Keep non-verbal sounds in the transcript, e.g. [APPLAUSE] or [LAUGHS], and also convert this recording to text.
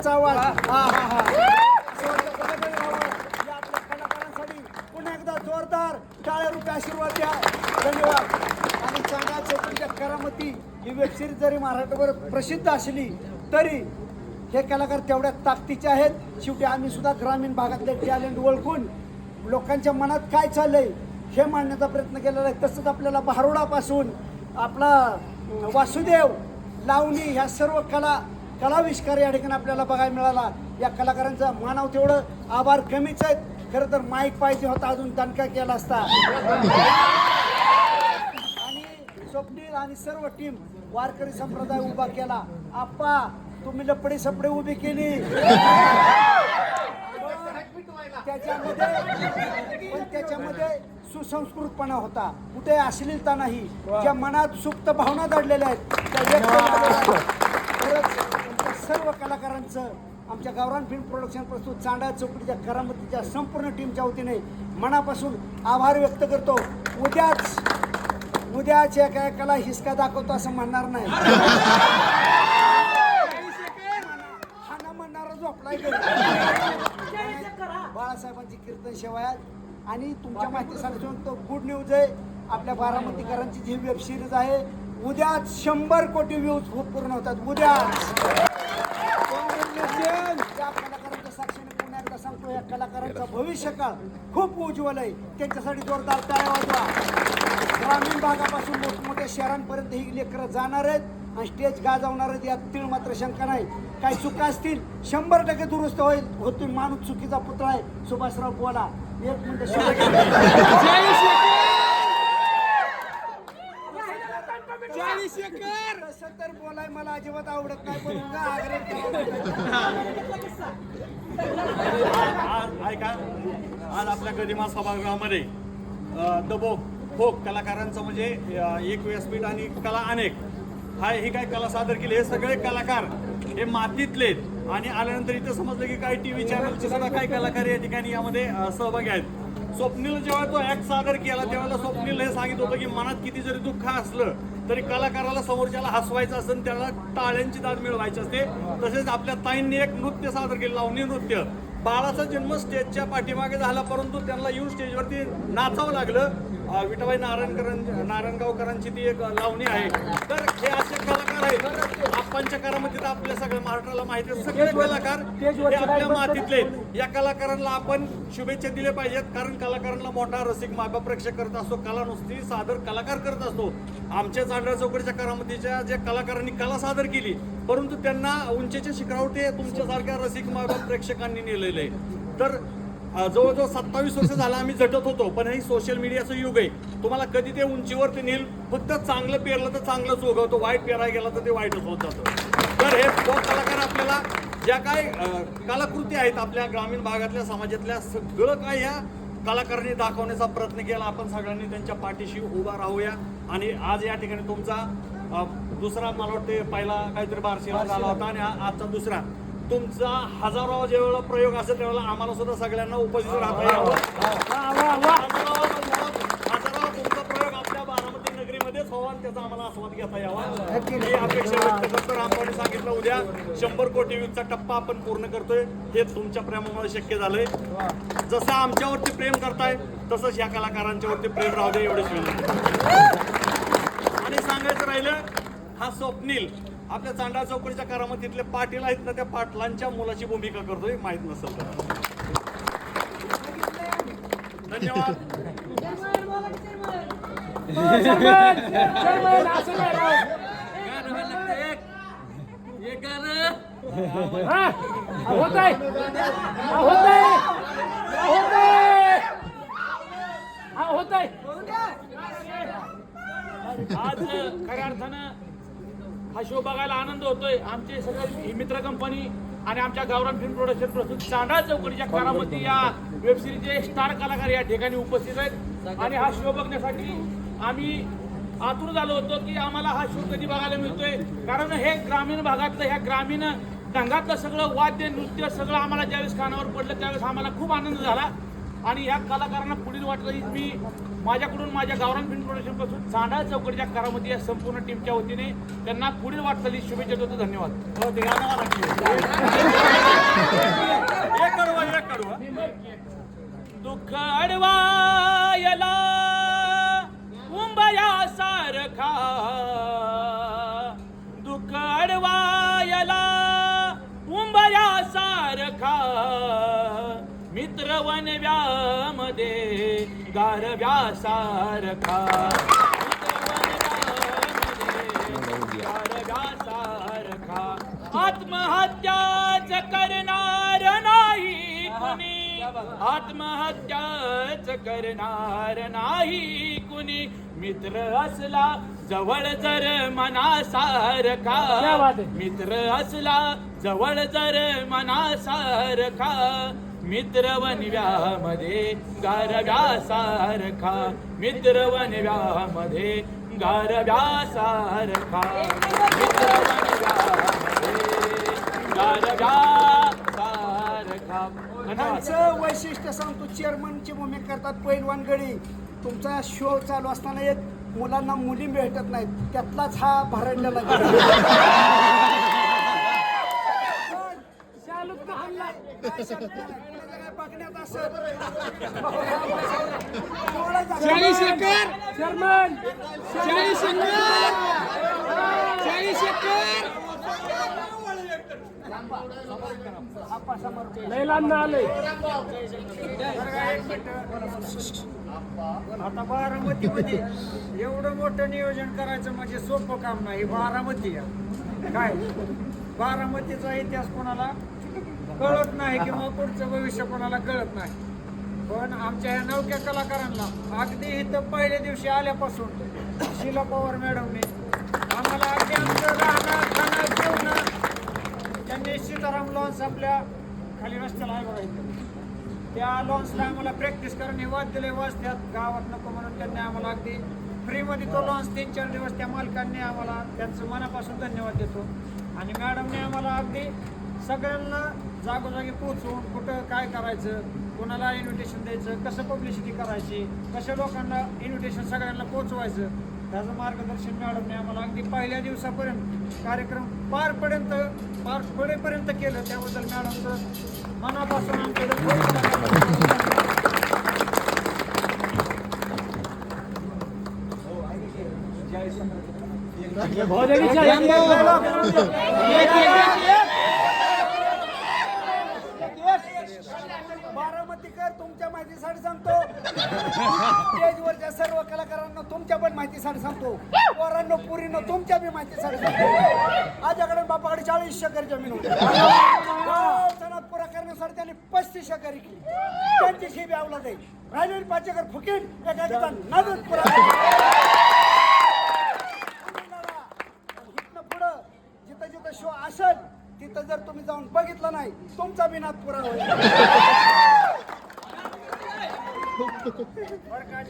[LAUGHS] पुन्हा एकदा जोरदार टाळ्या रुपये आशीर्वाद द्या. धन्यवाद. आणि चांगला चौकटीच्या करामती ही वेबसिरीज जरी मराठीवर प्रसिद्ध असली तरी हे कलाकार तेवढ्या ताकदीचे आहेत. शेवटी आम्ही सुद्धा ग्रामीण भागातले टॅलेंट ओळखून लोकांच्या मनात काय चाललंय हे मांडण्याचा प्रयत्न केलेला आहे. तसंच आपल्याला भारुडापासून आपला वासुदेव लावणी ह्या सर्व कला कलाविष्कार या ठिकाणी आपल्याला बघायला मिळाला. या कलाकारांचा मानव तेवढं आभार कमीच आहेत. खरं तर माईक पाहिजे होता अजून दणका केला असता. आणि स्वप्नील आणि सर्व टीम वारकरी संप्रदाय उभा केला. आप्पा तुम्ही लपडे सपडे उभी केली. त्याच्यामध्ये पण त्याच्यामध्ये सुसंस्कृतपणा होता. कुठे अश्लीलता नाही. ज्या मनात सुप्त भावना दडलेल्या आहेत त्या व्यक्त झालेल्या आहेत. खरंच तुमच्या सर्व यांचं आमच्या गावरान फिल्म प्रोडक्शन प्रस्तुत चांडा चौकडीच्या करामतीच्या संपूर्ण टीमच्या वतीने मनापासून आभार व्यक्त करतो. उद्याच उद्याच या काय कला हिसका दाखवतो असं म्हणणार नाही. हा म्हणणारा झोपलाय बाळासाहेबांची कीर्तन सेवा आहे. आणि तुमच्या माहितीसाठी सांगतो गुड न्यूज आहे. आपल्या बारामतीकरांची जी वेब सिरीज आहे उद्याच शंभर कोटी व्ह्यूज पूर्ण होतात. उद्या त्या कलाकारांच्या साक्षीने पुन्हा एकदा सांगतो या कलाकारांचं भविष्यकाळ खूप उज्ज्वल आहे. त्यांच्यासाठी जोरदार टाळ्या वाजवा. ग्रामीण भागापासून मोठमोठ्या शहरांपर्यंत ही लेकरं जाणार आहेत आणि स्टेज गाजवणार आहेत यात तीळ मात्र शंका नाही. काही चुका असतील शंभर टक्के दुरुस्त होईल. होतील माणूस चुकीचा पुतळा आहे. सुभाषराव बोला. एक मिनिट तसं तर बोलाय मला अजिबात आवडत नाही पण उगा आग्रह ऐका आज आपल्या गदिमा सभागृहामध्ये अ, दबोक फोक कलाकारांचं म्हणजे अ, एक व्यासपीठ आणि कला अनेक. हा हे काय कला सादर केली? हे सगळे कलाकार हे मातीतले. आणि आल्यानंतर इथं समजलं की काही टी व्ही चॅनलचे सुद्धा काही कलाकार या ठिकाणी यामध्ये अ, सहभागी आहेत. स्वप्नील जेव्हा तो ऍक्ट सादर केला तेव्हा स्वप्नील हे सांगित होतं की मनात किती जरी दुःख असलं तरी कलाकाराला समोरच्याला हसवायचं असेल त्याला टाळ्यांची दाद मिळवायची असते. तसेच आपल्या ताईंनी एक नृत्य सादर केलं लावणी नृत्य. बाळाचा जन्म स्टेजच्या पाठीमागे झाला परंतु त्यांना येऊन स्टेजवरती नाचावं लागलं. विठाबाई नारायणकर नारायणगावकरांची ती एक लावणी आहे. तर हे असे कलाकार आहेत. आप्पांच्या करामतीत आपल्या सगळ्या महाराष्ट्राला माहिती सगळे कलाकार हे आपल्या मातीतले. या कलाकारांना आपण शुभेच्छा दिल्या पाहिजेत कारण कलाकारांना मोठा रसिक मागा प्रेक्षक करत असतो. कला नुसती सादर कलाकार करत असतो. आमच्या चांडरा चौकडीच्या करामतीच्या ज्या कलाकारांनी कला सादर केली परंतु त्यांना उंचीच्या शिखरावर ते तुमच्यासारख्या रसिक मागा प्रेक्षकांनी नेलेलं आहे. तर जवळजवळ सत्तावीस वर्ष झाला आम्ही झटत होतो पण हे सोशल मीडियाचं युग आहे. तुम्हाला कधी ते उंचीवरती नेईल फक्त चांगलं पेरलं तर चांगलंच उगवतो वाईट पेरायला गेला तर ते वाईटच होत जातं. तर हे तो कलाकार आपल्याला ज्या काय कलाकृती आहेत आपल्या ग्रामीण भागातल्या समाजातल्या सगळं काय ह्या कलाकारांनी दाखवण्याचा प्रयत्न केला. आपण सगळ्यांनी त्यांच्या पाठीशी उभा राहूया. आणि आज या ठिकाणी तुमचा दुसरा मला वाटते पहिला काहीतरी बारशीला झाला होता आणि आजचा दुसरा. तुमचा हजारावा जेवढा प्रयोग असेल त्यावेळेला आम्हाला सुद्धा सगळ्यांना उपस्थित राहता यावं. हजारावा तुमचा प्रयोग आपल्या बारामती नगरीमध्येच व्हावा आणि त्याचा आम्हाला आस्वाद घेता यावा. ही अपेक्षा व्यक्त करतो. रामपावने सांगितलं उद्या शंभर कोटी व्यूजचा टप्पा आपण पूर्ण करतोय. हे तुमच्या प्रेमामुळे शक्य झालंय. जसं आमच्यावरती प्रेम करताय तसंच या कलाकारांच्यावरती प्रेम राहू दे एवढेच विनंती राहिलं हा स्वप्नील आपल्या चांडा चौकडीच्या करामतीतले पाटील आहेत ना त्या पाटलांच्या मुलाची भूमिका करतोय माहीत नसेल तर. धन्यवाद होत आहे होत आहे होत आहे हा होत आहे आज खऱ्या अर्थानं हा शो बघायला आनंद होतोय. आमचे सगळे मित्र कंपनी आणि आमच्या गावरान फिल्म प्रोडक्शन प्रस्तुत चांडा चौकडीच्या कारामती या वेब सिरीजचे स्टार कलाकार या ठिकाणी उपस्थित आहेत. आणि हा शो बघण्यासाठी आम्ही आतुर झालो होतो की आम्हाला हा शो कधी बघायला मिळतोय. कारण हे ग्रामीण भागातलं ह्या ग्रामीण ढंगातलं सगळं वाद्य नृत्य सगळं आम्हाला ज्यावेळेस कानावर पडलं त्यावेळेस आम्हाला खूप आनंद झाला. आणि ह्या कलाकारांना पुढील वाटलं मी माझ्याकडून माझ्या गावरान फिल्म प्रोडक्शनपासून चांडा चौकडीच्या या संपूर्ण टीमच्या वतीने त्यांना पुढील वाटचाली शुभेच्छा देतो. धन्यवाद. हो, एक कडवा एक कडवा. दुःख अडवायला मित्र वनव्यामध्ये गारव्या सारखा गारव्या सारखा आत्महत्याच करणार नाही कुणी. आत्महत्याच करणार नाही कुणी. मित्र असला जवळ जर मनासारखा मित्र असला जवळ जर मनासारखा मित्र वनव्यामध्ये गारव्या सारखा मित्र वनव्यामध्ये गारव्या सारखा मित्र वनव्यामध्ये गारव्या सारखा धन्यवाद. त्यांचं वैशिष्ट्य सांगतो चेअरमनची भूमिका करतात पैलवान गडी. तुमचा शो चालू असताना एक मुलांना मुली भेटत नाहीत. त्यातलाच हा भरडलेला गडी. काय शब्द नाही. कोणाचं काय बघण्यात असं चाळीस एकर? चेअरमन. चाळीस एकर? चाळीस एकर? लांब आलंय. आता बारामतीमध्ये एवढं मोठं नियोजन करायचं म्हणजे सोपं काम नाही. बारामती आहे. काय? बारामतीचा इतिहास कोणाला? कळत नाही किंवा पुढचं भविष्य कोणाला कळत नाही. पण आमच्या या नवक्या कलाकारांना अगदी इथं पहिल्या दिवशी आल्यापासून शिला पवार मॅडमने आम्हाला अगदी आमचं राहणं खाणं जेवणं त्यांनी सीताराम लॉन्स आपल्या खाली रस्त्याला आहे बघा इथं त्या लॉन्सला आम्हाला प्रॅक्टिस करणे वाद्यले वाजत्यात गावात नको म्हणून त्यांनी आम्हाला अगदी फ्रीमध्ये तो लॉन्स तीन चार दिवस त्या मालकांनी आम्हाला त्यांचं मनापासून धन्यवाद देतो. आणि मॅडमने आम्हाला अगदी सगळ्यांना जागोजागी पोचवून कुठं काय करायचं कोणाला इन्व्हिटेशन द्यायचं कसं पब्लिसिटी करायची कशा लोकांना इन्व्हिटेशन सगळ्यांना पोचवायचं त्याचं मार्गदर्शन मॅडमने आम्हाला अगदी पहिल्या दिवसापर्यंत कार्यक्रम पार पर्यंत पार पडेपर्यंत केलं त्याबद्दल मॅडमचं मनापासून आमच्याकडे तुमच्या माहितीसाठी सांगतो स्टेजवरच्या सर्व कलाकारांना तुमच्या पण माहितीसाठी सांगतो. पोरांनो पुरीनं तुमच्या बी माहितीसाठी सांगतो. आजकडे बापाकडे चाळीस एकर जमीन होती. सणात पुरा करण्यासाठी त्यांनी पस्तीस एकर केली. त्यांची शेबी आवला जाईल राहिलेली पाच एकर फुकीन एका एका पुरा पुढं जिथं जिथं शो असेल तिथं जर तुम्ही जाऊन बघितलं नाही तुमचा विनाद पुरा होईल. Arkadaşlar. [LAUGHS]